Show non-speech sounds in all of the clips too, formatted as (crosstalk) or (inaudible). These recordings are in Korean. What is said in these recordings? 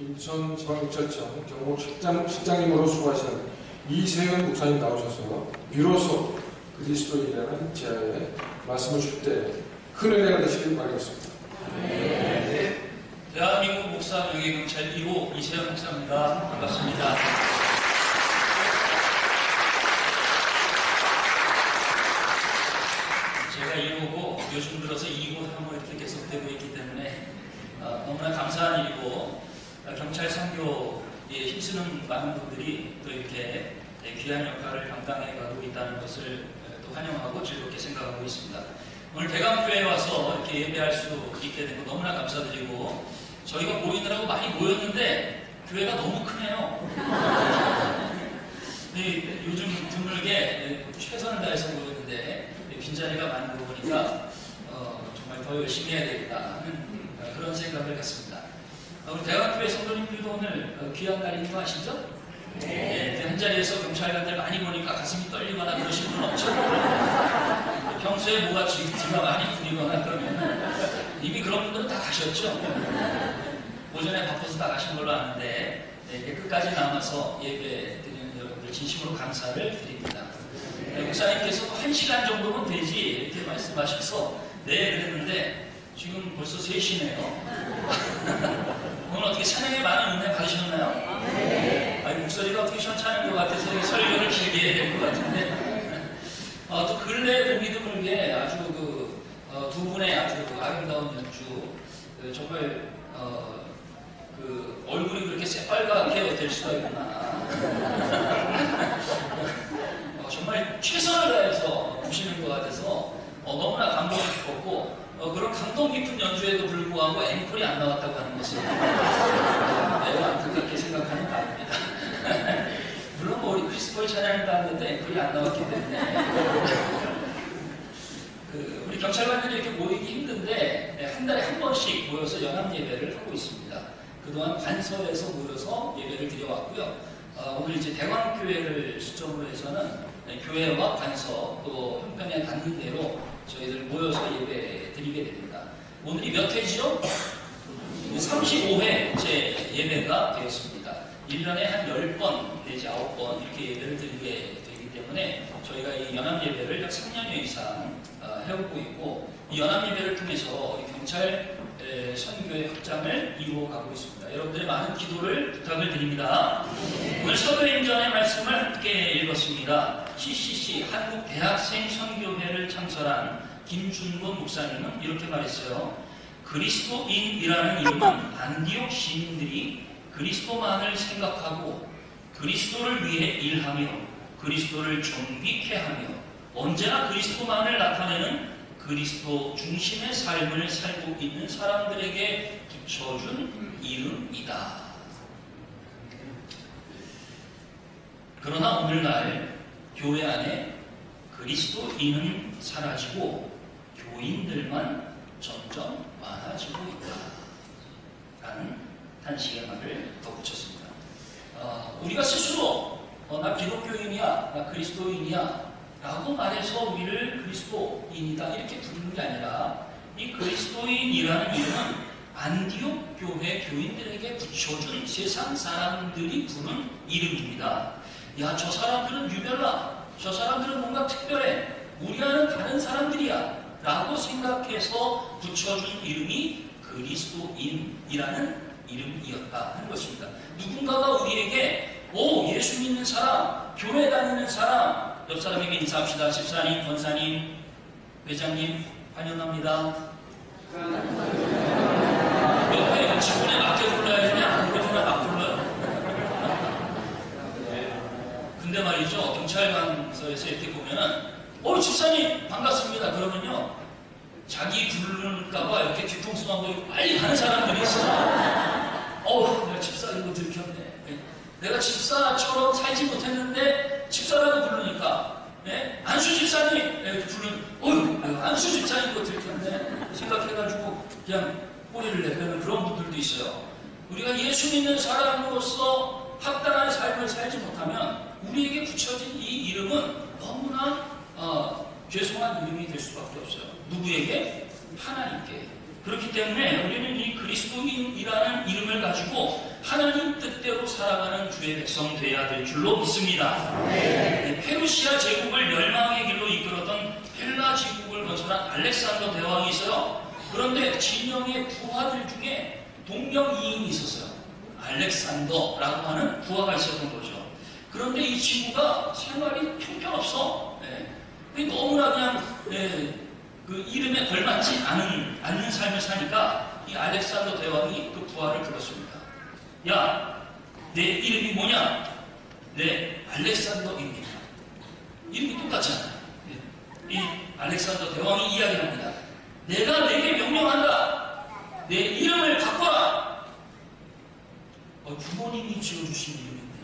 인천 지방경찰청 경호 실장, 실장님으로 수고하시는 이세은 목사님 나오셔서 비로소 그리스도인이라는 제하에 말씀을 줄 때 큰 은혜가 되시길 바라겠습니다. 대한민국 목사 명예 경찰 1호 이세영 목사입니다. 반갑습니다. 제가 1호고 요즘 들어서 2호, 3호 이렇게 계속되고 있기 때문에 어, 너무나 감사한 일이고 어, 경찰 선교에 힘쓰는 많은 분들이 또 이렇게 네, 귀한 역할을 감당해 가고 있다는 것을 어, 또 환영하고 즐겁게 생각하고 있습니다. 오늘 대강교회에 와서 이렇게 예배할 수 있게 된 거 너무나 감사드리고 저희가 모이느라고 많이 모였는데 교회가 너무 크네요. 네, 요즘 드물게 최선을 다해서 모였는데 빈자리가 많은 거 보니까 어, 정말 더 열심히 해야 되겠다 하는 어, 그런 생각을 갖습니다. 어, 우리 대학교회 성도님들도 오늘 어, 귀한 날인 거 아시죠? 네. 한 자리에서 경찰관들 많이 보니까 가슴이 떨리거나 그러신 분 없죠? (laughs) 평소에 뭐가 뒤, 뒤가 많이 풀리거나 그러면 이미 그런 분들은 다 가셨죠? 오전에 바빠서 다 가신 걸로 아는데 네, 끝까지 남아서 예배 드리는 여러분들 진심으로 감사를 드립니다. 네, 목사님께서도 한 시간 정도면 되지 이렇게 말씀하셔서 네 그랬는데 지금 벌써 3시네요. (laughs) 오늘 어떻게 찬양에 많은 은혜 받으셨나요? 아니, 목소리가 어떻게 시원찮은 것 같아서 설교를 길게 해야 될 것 같은데 어, 또 근래 보기 드물게 아주 그, 어, 두 분의 아주 그 아름다운 연주 그 정말 어, 그 얼굴이 그렇게 새빨갛게 될 수가 있구나. 어, 정말 최선을 다해서 부시는 것 같아서 어, 너무나 감동이 깊었고 어, 그런 감동 깊은 연주에도 불구하고 앵콜이 안 나왔다고 하는 것을 매우 안타깝게 생각하는 바입니다. (laughs) 물론 뭐 우리 크리스포의 찬양을 따는데 앵콜이 안 나왔기 때문에 그 우리 경찰관들이 이렇게 모이기 힘든데 네, 한 달에 한 번씩 모여서 연합 예배를 하고 있습니다. 그동안 간섭에서 모여서 예배를 드려왔고요. 어, 오늘 이제 대광교회를 수점으로 해서는 네, 교회와 간섭 또 형편에 닿는 대로 저희들 모여서 예배 드리게 됩니다. 오늘이 몇 회지요? 35회 제 예배가 되었습니다. 1년에 한 10번 내지 9번 이렇게 예배를 드리게 되기 때문에 저희가 이 연합 예배를 약 3년여 이상 어, 해오고 있고 이 연합 예배를 통해서 경찰 에, 선교의 확장을 이루어가고 있습니다. 여러분들의 많은 기도를 부탁을 드립니다. 오늘 서도행전의 말씀을 함께 읽었습니다. CCC 한국대학생 선교회를 창설한 김준곤 목사님은 이렇게 말했어요. 그리스도인이라는 이름은 안디옥 시민들이 그리스도만을 생각하고 그리스도를 위해 일하며 그리스도를 존귀케 하며 언제나 그리스도만을 나타내는 그리스도 중심의 삶을 살고 있는 사람들에게 붙여준 이름이다. 그러나 오늘날 교회 안에 그리스도인은 사라지고 교인들만 점점 많아지고 있다. 라는 단식의 말을 덧붙였습니다. 어, 우리가 스스로 어, 나 기독교인이야, 나 그리스도인이야 라고 말해서 우리를 그리스도인이다 이렇게 부르는 게 아니라 이 그리스도인이라는 이름은 안디옥 교회 교인들에게 붙여준 세상 사람들이 부르는 이름입니다. 야, 저 사람들은 유별나. 저 사람들은 뭔가 특별해. 우리와는 다른 사람들이야. 라고 생각해서 붙여준 이름이 그리스도인이라는 이름이었다 하는 것입니다. 누군가가 우리에게 오 예수 믿는 사람, 교회 다니는 사람, 옆 사람에게 인사합시다. 집사님, 권사님, 회장님 환영합니다. 옆에 직분에 맞게 불러야 되냐? 안 그러면 막 불러요. 근데 말이죠. 경찰관서에서 이렇게 보면은 어 집사님 반갑습니다. 그러면요. 자기 부를까봐 이렇게 뒤통수 하고 빨리 가는 사람들이 있어요. 어우, 내가 집사 이거 들켰네. 내가 집사처럼 살지 못했는데 집사라고 부르니까 네? 안수 집사님 이렇게 부르는 어휴 안수 집사님 이거 들켰네 생각해가지고 그냥 꼬리를 내빼는 그런 분들도 있어요. 우리가 예수 믿는 사람으로서 합당한 삶을 살지 못하면 우리에게 붙여진 이 이름은 너무나 어, 죄송한 이름이 될 수밖에 없어요. 누구에게? 하나님께. 그렇기 때문에 우리는 이 그리스도인이라는 이름을 가지고 하나님 뜻대로 살아가는 주의 백성 되어야 될 줄로 믿습니다. 네, 페르시아 제국을 멸망의 길로 이끌었던 헬라 제국을 건설한 알렉산더 대왕이 있어요. 그런데 진영의 부하들 중에 동명이인이 있었어요. 알렉산더라고 하는 부하가 있었던 거죠. 그런데 이 친구가 생활이 형편없어. 예. 너무나 그냥 예, 그 이름에 걸맞지 않은, 않는 삶을 사니까 이 알렉산더 대왕이 그 부하를 불렀습니다. 야, 내 이름이 뭐냐? 네, 알렉산더입니다. 이름이 똑같잖아요. 예. 이 알렉산더 대왕이 이야기합니다. 내가 내게 명령한다. 내 이름을 바꿔라. 어, 부모님이 지어주신 이름인데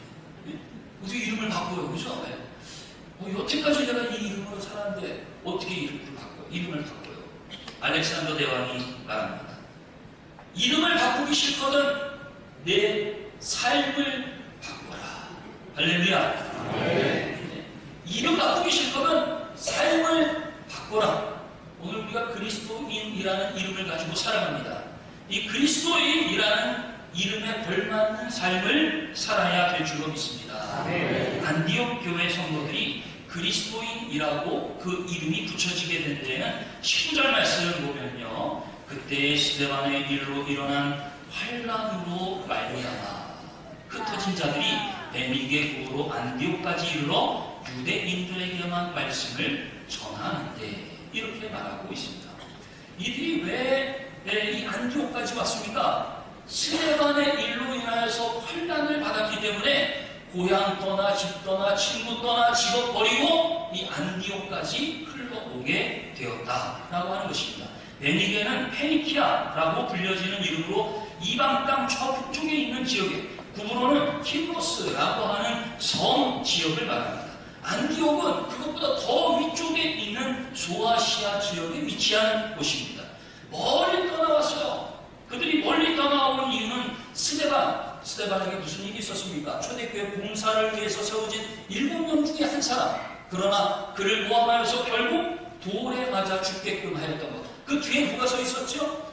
예? 어떻게 이름을 바꿔요, 그죠? 예. 어, 여태까지 내가 이 이름으로 살았는데 어떻게 이름을 바꿔요? 이름을 바꿔요. 알렉산더 대왕이 말합니다. 이름을 바꾸기 싫거든 내 삶을 바꿔라. 할렐루야. 네. 이름 바꾸기 싫거든 삶을 바꿔라. 오늘 우리가 그리스도인이라는 이름을 가지고 살아갑니다. 이 그리스도인이라는 이름에 걸맞는 삶을 살아야 될 줄로 믿습니다. 안디옥 교회 성도들이 그리스도인이라고 그 이름이 붙여지게 된 데에는 19절 말씀을 보면요. 그때 스데반의 일로 일어난 환란으로 말미암아 흩어진 자들이 베니게 구로 안디옥까지 이르러 유대인들에게만 말씀을 전하는데 이렇게 말하고 있습니다. 이들이 왜 이 안디옥까지 왔습니까? 스데반의 일로 인하여서 환란을 받았기 때문에 고향 떠나 집 떠나 친구 떠나 직업 버리고 이 안디옥까지 흘러오게 되었다라고 하는 것입니다. 베니게는 페니키아라고 불려지는 이름으로 이방 땅 저북쪽에 있는 지역에 구부로는 킬로스라고 하는 섬 지역을 말합니다. 안디옥은 그것보다 더 위쪽에 있는 소아시아 지역에 위치한 곳입니다. 멀리 떠나왔어요. 그들이 멀리 떠나온 이유는 스데반, 스데반에게 무슨 일이 있었습니까? 초대교회 봉사를 위해서 세워진 일곱 명 중에 한 사람. 그러나 그를 모함하여서 결국 돌에 맞아 죽게끔 하였던 것. 그 뒤에 누가 서 있었죠?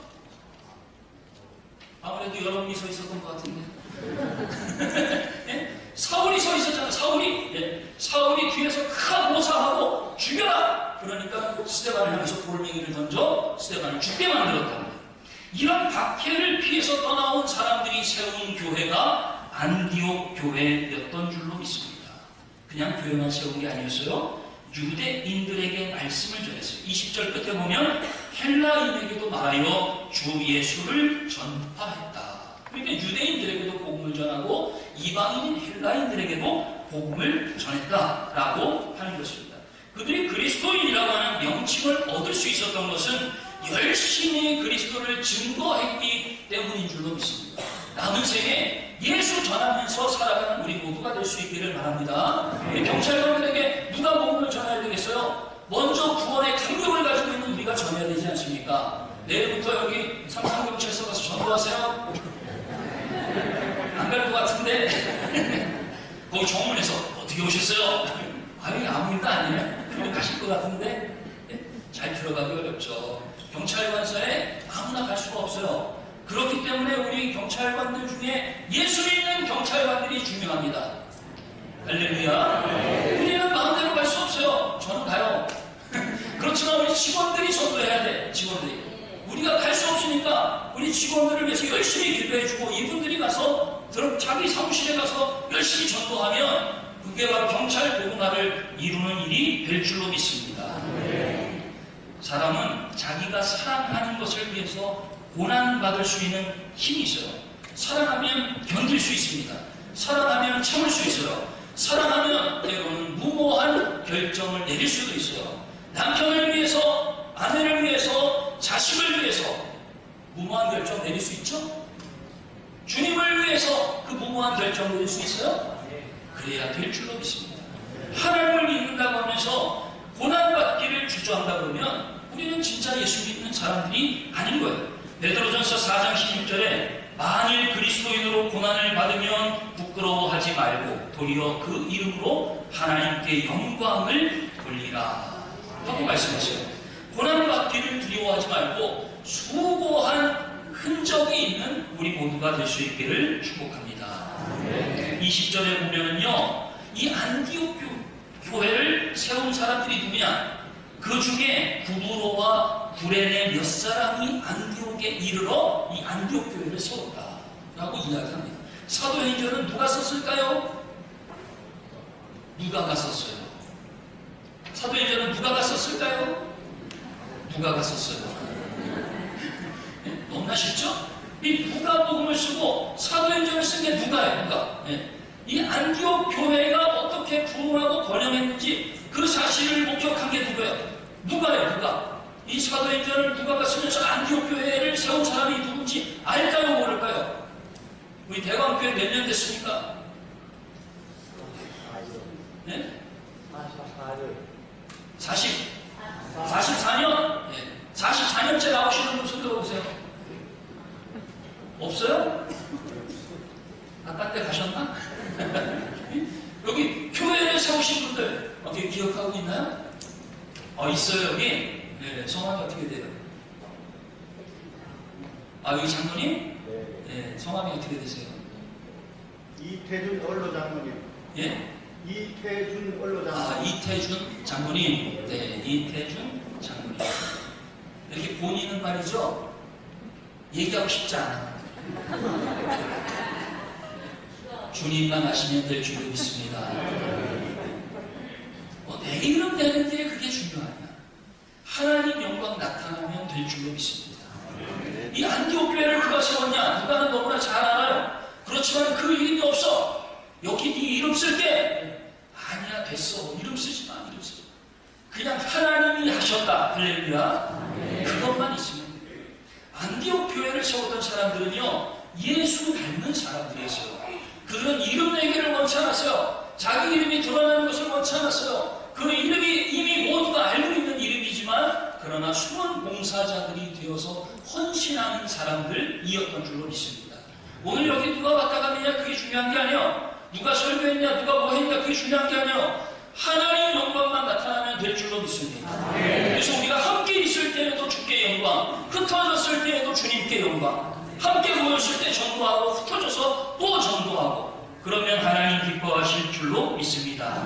아무래도 여러분이 서 있었던 것 같은데. (laughs) 예? 사울이 서 있었잖아, 사울이. 예. 사울이 뒤에서 크가 모사하고 죽여라! 그러니까 스테반을 향해서 돌멩이를 던져 스테반을 죽게 만들었답니다. 이런 박해를 피해서 떠나온 사람들이 세운 교회가 안디옥 교회였던 줄로 믿습니다. 그냥 교회만 세운 게 아니었어요. 유대인들에게 말씀을 전했어요. 20절 끝에 보면 헬라인에게도 말하여 주 예수를 전파했다. 그러니까 유대인들에게도 복음을 전하고 이방인 헬라인들에게도 복음을 전했다라고 하는 것입니다. 그들이 그리스도인이라고 하는 명칭을 얻을 수 있었던 것은 열심히 그리스도를 증거했기 때문인 줄로 믿습니다. 남은 생에 예수 전하면서 살아가는 우리 모두가 될 수 있기를 바랍니다. 경찰관들에게 누가 복음을 전해야 되겠어요? 먼저 구원의 감격을 가지고 있는 우리가 전해야 되지 않습니까? 내일부터 여기 삼성경찰서 가서 전도하세요. 안 갈 것 같은데 (laughs) 거기 정문에서 어떻게 오셨어요? 아니 아무 일도 아니에요. 그럼 가실 것 같은데 네? 잘 들어가기 어렵죠. 경찰관서에 아무나 갈 수가 없어요. 그렇기 때문에 우리 경찰관들 중에 예수 믿는 경찰관들이 중요합니다. 할렐루야. 우리는 마음대로 갈 수 없어요. 저는 가요. (laughs) 그렇지만 우리 직원들이 전도해야 돼. 직원들이. 우리가 갈 수 없으니까 우리 직원들을 위해서 열심히 기도해주고 이분들이 가서 들어 자기 사무실에 가서 열심히 전도하면 그게 바로 경찰 보고나를 이루는 일이 될 줄로 믿습니다. 사람은 자기가 사랑하는 것을 위해서 고난받을 수 있는 힘이 있어요. 사랑하면 견딜 수 있습니다. 사랑하면 참을 수 있어요. 사랑하면 때로는 무모한 결정을 내릴 수도 있어요. 남편을 위해서, 아내를 위해서, 자식을 위해서 무모한 결정 내릴 수 있죠? 주님을 위해서 그 무모한 결정 내릴 수 있어요? 그래야 될 줄로 믿습니다. 하나님을 믿는다고 하면서 고난받기를 주저한다 그러면 우리는 진짜 예수 믿는 사람들이 아닌 거예요. 베드로전서 4장 16절에 만일 그리스도인으로 고난을 받으면 부끄러워하지 말고 도리어 그 이름으로 하나님께 영광을 돌리라 하고 말씀하세요. 고난 받기를 두려워하지 말고 수고한 흔적이 있는 우리 모두가 될 수 있기를 축복합니다. 20절에 보면은요, 이 안디옥 교- 교회를 세운 사람들이 누구냐? 그 중에 구브로와 구레네 몇 사람이 안디옥에 이르러 이 안디옥 교회를 세웠다 라고 이야기합니다. 사도행전은 누가 썼을까요? 누가가 썼어요. 사도행전은 누가가 썼을까요? 누가가 썼어요. 네? 너무나 쉽죠? 이 누가복음을 쓰고 사도행전을 쓴 게 누가예요? 누가? 예. 이 안디옥 교회가 어떻게 부흥하고 번영했는지 그 사실을 목격한 게 누구예요? 누가예요? 누가? 이 사도행전을 누가가 쓰면서 안디옥 교회를 세운 사람이 누군지 알까요? 모를까요? 우리 대광교회 몇 년 됐습니까? 네? 40, 44년? 네. 44년째 나오시는 분 손 들어보세요. 없어요? 아까 때 가셨나? (laughs) 여기 교회를 세우신 분들 어떻게 기억하고 있나요? 어, 있어요, 여기. 네, 성함이 어떻게 돼요? 아, 여기 장로님? 네, 성함이 어떻게 되세요? 이태준 언로 장모님. 예? 이태준 언로 아, 장모님. 이태준 장모님. 네, 이태준 장모님. 이렇게 본인은 말이죠. 얘기하고 싶지 않아. 주님만 아시면 될 줄로 믿습니다. 뭐, 내 이름 되는데 그게 중요하냐. 하나님 영광 나타나면 될 줄로 믿습니다. 이 안디옥 교회를 누가 세웠냐? 누가는 너무나 잘 알아요. 그렇지만 그 이름이 없어. 여기 네 이름 쓸게. 아니야 됐어. 이름 쓰지 마. 이름 쓰지 마. 그냥 하나님이 하셨다. 할렐루야. 그것만 있으면. 안디옥 교회를 세웠던 사람들은요. 예수 닮는 사람들이었어요. 그들은 이름 내기를 원치 않았어요. 자기 이름이 드러나는 것을 원치 않았어요. 그 이름이 이미 모두가 알고 있는 이름이지만 그러나 숨은 봉사자들이 되어서 헌신하는 사람들이었던 줄로 믿습니다. 오늘 여기 누가 왔다 갔느냐 그게 중요한 게 아니에요. 누가 설교했냐 누가 뭐 했냐 그게 중요한 게 아니에요. 하나님 영광만 나타나면 될 줄로 믿습니다. 그래서 우리가 함께 있을 때에도 주께 영광, 흩어졌을 때에도 주님께 영광, 함께 모였을 때 전도하고 흩어져서 또 전도하고 그러면 하나님 기뻐하실 줄로 믿습니다.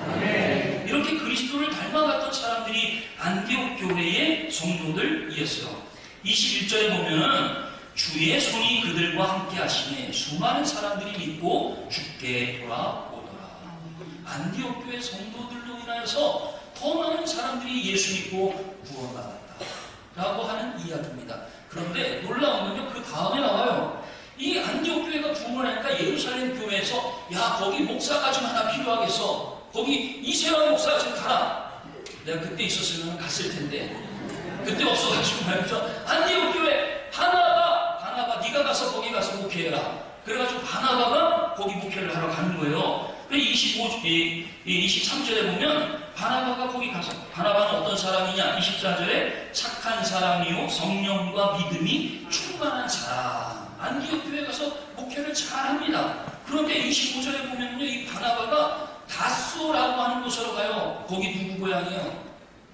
이렇게 그리스도를 닮아갔던 사람들이 안디옥 교회의 성도들이었어요. 21절에 보면은 주의 손이 그들과 함께 하시네 수많은 사람들이 믿고 죽게 돌아오더라. 안디옥 교회 성도들로 인하여서 더 많은 사람들이 예수 믿고 구원받았다. 라고 하는 이야기입니다. 그런데 놀라운 건요, 그 다음에 나와요. 이 안디옥 교회가 부흥을 하니까 예루살렘 교회에서 야 거기 목사가 좀 하나 필요하겠어. 거기 이세환 목사 좀 가라. 내가 그때 있었으면 갔을 텐데 그때 없어가지고 말이죠. 안디옥 교회 바나바 바나바 네가 가서 거기 가서 목회해라. 그래가지고 바나바가 거기 목회를 하러 가는 거예요. 그 25, 이, 이 23절에 보면 바나바가 거기 가서 바나바는 어떤 사람이냐? 24절에 착한 사람이요 성령과 믿음이 충만한 사람. 안디옥 교회 가서 목회를 잘합니다. 그런데 25절에 보면요, 이 바나바가 다소라고 하는 곳으로 가요. 거기 누구 고향이에요?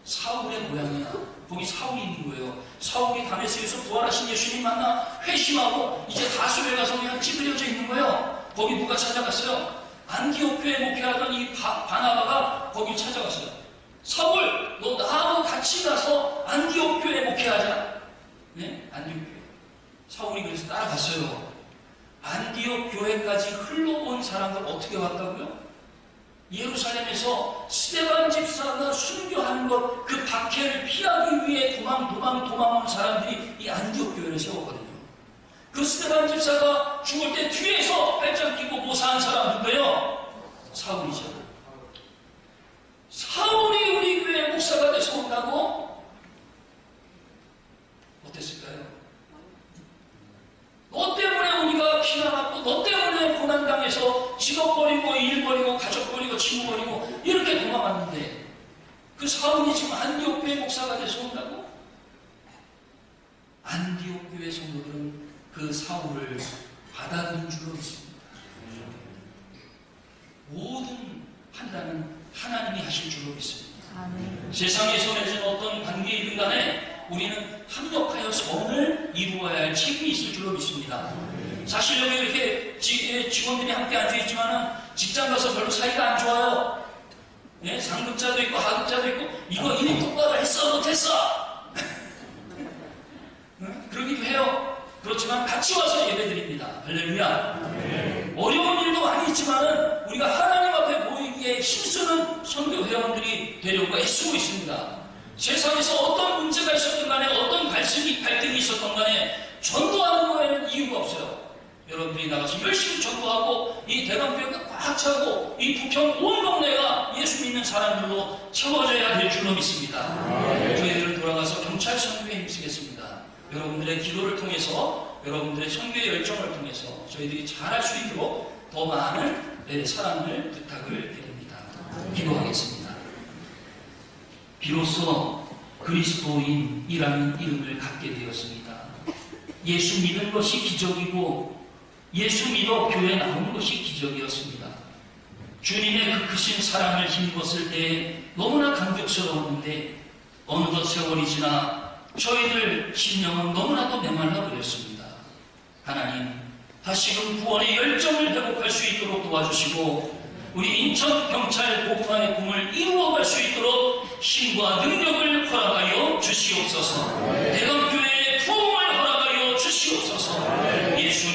사울의 고향이야. 거기 사울이 있는 거예요. 사울이 다메섹에서 부활하신 예수님 만나 회심하고 이제 다소에 가서 그냥 찌그려져 있는 거예요. 거기 누가 찾아갔어요? 안디옥 교회 목회하던 이 바, 바나바가 거기 찾아갔어요. 사울, 너 나하고 같이 가서 안디옥 교회 목회하자. 네? 안디옥 교회. 사울이 그래서 따라갔어요. 안디옥 교회까지 흘러온 사람들 어떻게 왔다고요? 예루살렘에서 스테반 집사가 순교하는 것, 그 박해를 피하기 위해 도망, 도망, 도망온 사람들이 이 안디옥 교회를 세웠거든요. 그 스테반 집사가 죽을 때 뒤에서 팔짱 끼고 모사한 사람 누구예요? 사울이죠. 사울이 우리 교회 목사가 돼서 온다고? 어땠을까요? 너 때문에 우리가 피난왔고 너 때문에 고난당해서 직업 버리고 일 버리고 가족 버리고 친구 버리고 이렇게 도망왔는데 그 사울이 지금 안디옥 교회 목사가 돼서 온다고? 안디옥 교회 성도들은 그 사울을 받아들인 줄로 믿습니다. 모든 판단은 하나님이 하실 줄로 믿습니다. 세상에서 맺은 어떤 관계이든 간에 우리는 합력하여 선을 이루어야 할 책임이 있을 줄로 믿습니다. 사실 여기 이렇게 지- 예, 직원들이 함께 앉아있지만은 직장 가서 별로 사이가 안 좋아요. 예, 상급자도 있고 하급자도 있고 이거 일 똑바로 했어 못했어 (laughs) 응? 그러기도 해요. 그렇지만 같이 와서 예배드립니다. 할렐루야. 어려운 일도 많이 있지만은 우리가 하나님 앞에 모이기에 힘쓰는 선교 회원들이 되려고 애쓰고 있습니다. 세상에서 어떤 문제가 있었든 간에 어떤 갈등이, 갈등이 있었던 간에 전도하는 거에는 이유가 없어요. 여러분들이 나가서 열심히 전도하고 이 대감교 꽉 차고 이 부평 온 동네가 예수 믿는 사람들로 채워져야 될 줄로 믿습니다. 저희들은 돌아가서 경찰 선교에 힘쓰겠습니다. 여러분들의 기도를 통해서 여러분들의 선교의 열정을 통해서 저희들이 잘할 수 있도록 더 많은 네, 사랑을 부탁을 드립니다. 기도하겠습니다. 비로소 그리스도인이라는 이름을 갖게 되었습니다. 예수 믿은 것이 기적이고 예수 믿어 교회 나오는 것이 기적이었습니다. 주님의 그 크신 사랑을 힘입었을 때 너무나 감격스러웠는데 어느덧 세월이 지나 저희들 심령은 너무나도 메말라 버렸습니다. 하나님, 다시금 구원의 열정을 회복할 수 있도록 도와주시고 우리 인천 경찰 복판의 꿈을 이루어갈 수 있도록 힘과 능력을 허락하여 주시옵소서. 대감교회의 부흥을 허락하여 주시옵소서. 예수님.